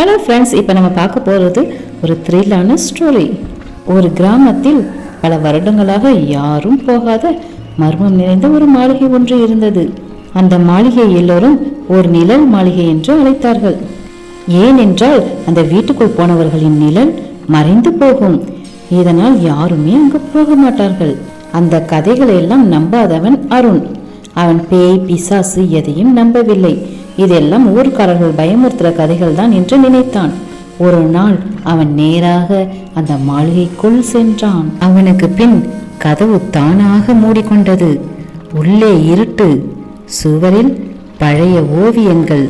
Hello friends இப்போ நம்ம பார்க்க போகிறது ஒரு த்ரில்லான ஸ்டோரி ஒரு கிராமத்தில் பல வருடங்களாக யாரும் போகாத மர்மம் நிறைந்த ஒரு மாளிகை ஒன்று இருந்தது. அந்த மாளிகை எல்லோரும் ஒரு நிழல் மாளிகை என்று அழைத்தார்கள். ஏனென்றால் அந்த வீட்டுக்குள் போனவர்களின் நிழல் மறைந்து போகும். இதனால் யாருமே அங்கு போக மாட்டார்கள். அந்த கதைகளை எல்லாம் நம்பாதவன் அருண். அவன் பேய் பிசாசு எதையும் நம்பவில்லை. இதெல்லாம் ஊர்க்காரர்கள் பயமுறுத்துற கதைகள் தான் என்று நினைத்தான். ஒரு நாள் அவன் நேராக அந்த மாளிகைக்குள் சென்றான். அவனுக்கு பின் கதவு தானாக மூடிக்கொண்டது. உள்ளே இருட்டு சுவரில் பழைய ஓவியங்கள்.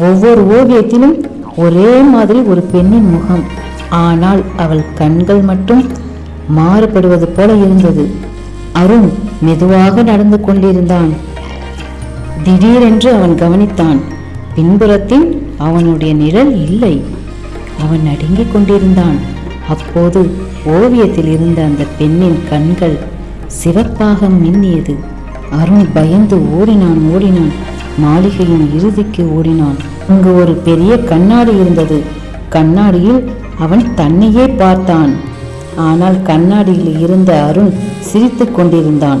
ஒவ்வொரு ஓவியத்திலும் ஒரே மாதிரி ஒரு பெண்ணின் முகம். ஆனால் அவள் கண்கள் மட்டும் மாறுபடுவது போல இருந்தது. அருண் மெதுவாக நடந்து கொண்டிருந்தான். திடீரென்று அவன் கவனித்தான் பின்புறத்தில் அவனுடைய நிழல் இல்லை. அவன் நடுங்கிக் கொண்டிருந்தான். அப்போது ஓவியத்தில் இருந்த அந்த பெண்ணின் கண்கள் சிவப்பாக மின்னியது. அருண் பயந்து ஓடினான் ஓடினான். மாளிகையின் இறுதிக்கு ஓடினான். அங்கு ஒரு பெரிய கண்ணாடி இருந்தது. கண்ணாடியில் அவன் தன்னையே பார்த்தான். ஆனால் கண்ணாடியில் இருந்த அருண் சிரித்துக் கொண்டிருந்தான்.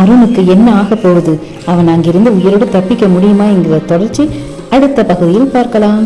அருணுக்கு என்ன ஆக போகுது? அவன் அங்கிருந்து உயிரோடு தப்பிக்க முடியுமா என்கிற தொடர்ச்சி அடுத்த பகுதியில் பார்க்கலாம்.